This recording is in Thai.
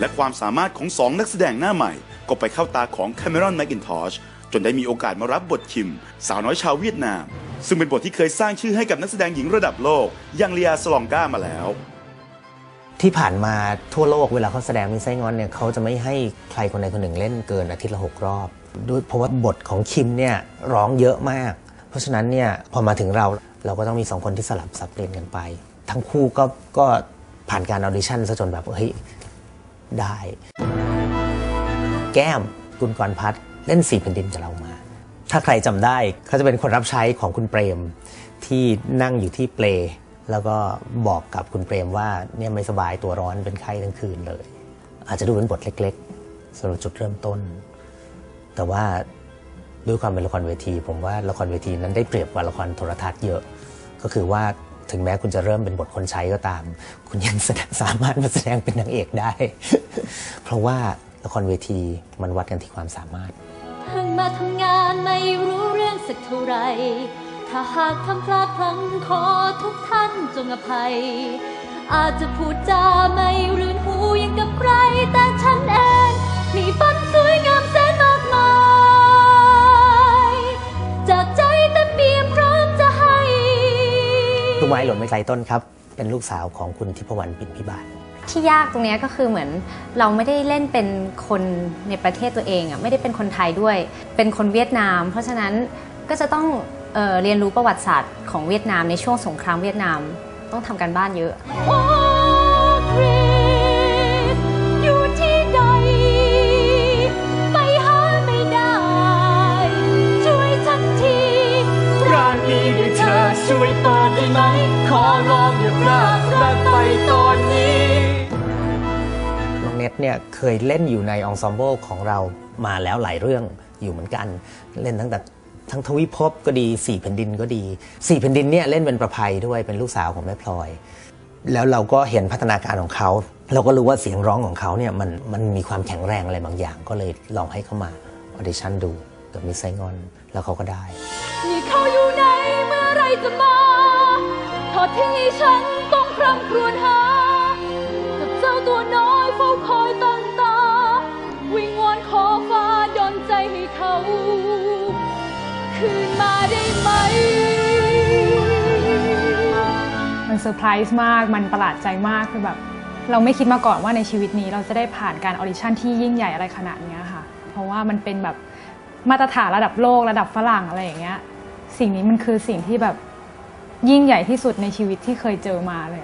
และความสามารถของสองนักแสดงหน้าใหม่ ก็ไปเข้าตาของแคม e รอนแม c กินทอชจนได้มีโอกาสมารับบทคิม สาวน้อยชาวเวียดนาม ซึ่งเป็นบทที่เคยสร้างชื่อให้กับนักแสดงหญิงระดับโลกอย่างเลียสลองกามาแล้ว ที่ผ่านมาทั่วโลกเวลาเขาแสดงมิสไซงอนเนี่ยเขาจะไม่ให้ใครคนใดคนหนึ่งเล่นเกินอาทิตย์ละหกรอบด้วยเพราะว่าบทของคิมเนี่ยร้องเยอะมาก เพราะฉะนั้นเนี่ยพอมาถึงเราเราก็ต้องมีสองคนที่สลับสับเปลี่ยนกันไป ทั้งคู่ก็ก็ผ่านการออดิชั่นซะจนแบบเฮ้ย ได้ แก้มกุลกรพัฒน์เล่นสี่แผ่นดินกับเรามา ถ้าใครจำได้เขาจะเป็นคนรับใช้ของคุณเปรม ที่นั่งอยู่ที่เปล แล้วก็บอกกับคุณเปรมว่าเนี่ยไม่สบายตัวร้อนเป็นไข้ทั้งคืนเลย อาจจะดูเป็นบทเล็กๆสำหรับจุดเริ่มต้น แต่ว่าด้วยความเป็นละครเวที ผมว่าละครเวทีนั้นได้เปรียบกว่าละครโทรทัศน์เยอะ ก็คือว่า ถึงแม้คุณจะเริ่มเป็นบทคนใช้ก็ตาม คุณยังสามารถมาแสดงเป็นนางเอกได้ เพราะว่าละครเวทีมันวัดกันที่ความสามารถเพิ่งมาทำงานไม่รู้เรื่องสักเท่าไรถ้าหากทำพลาดพลั้งขอทุกท่านจงอภัย อาจจะพูดจาไม่รื่นหูอย่างกับใครแต่ฉันเอง ไม้หล่นไม่ไกลต้นครับ เป็นลูกสาวของคุณทิพวรรณปิ่นพิบาลที่ยากตรงนี้ก็คือเหมือนเราไม่ได้เล่นเป็นคนในประเทศตัวเองอะไม่ได้เป็นคนไทยด้วย เป็นคนเวียดนาม เพราะฉะนั้นก็จะต้องเออเรียนรู้ประวัติศาสตร์ของเวียดนามในช่วงสงครามเวียดนามต้องทำการบ้านเยอะ ได้ไหม ขอร้องอย่าพลาดรักไปตอนนี้น้องเน็ตเนี่ยเคยเล่นอยู่ในองซอมโบของเรามาแล้วหลายเรื่องอยู่เหมือนกัน เล่นตั้งแต่ทั้งทวิภพก็ดีสี่แผ่นดินก็ดีสี่แผ่นดินเนี่ยเล่นเป็นประภัยด้วยเป็นลูกสาวของแม่พลอย แล้วเราก็เห็นพัฒนาการของเขา เราก็รู้ว่าเสียงร้องของเขาเนี่ยมันมันมีความแข็งแรงอะไรบางอย่าง ก็เลยลองให้เขามาออดิชั่นดูกับมิสไซงอน แล้วเขาก็ได้นี่เขาอยู่ไหนเมื่อไรจะมา ทอดทิ้งให้ฉันต้องคร่ำครวญหา กับเจ้าตัวน้อยเฝ้าคอยตั้งตา วิงวอนขอฟ้าดนใจให้เขา คืนมาได้ไหม มันเซอร์ไพรส์มาก มันประหลาดใจมาก คือแบบ เราไม่คิดมาก่อนว่าในชีวิตนี้เราจะได้ผ่านการออดิชั่นที่ยิ่งใหญ่อะไรขนาดเนี้ยค่ะ เพราะว่ามันเป็นแบบมาตรฐานระดับโลกระดับฝรั่งอะไรอย่างเงี้ย สิ่งนี้มันคือสิ่งที่แบบ ยิ่งใหญ่ที่สุดในชีวิตที่เคยเจอมาเลย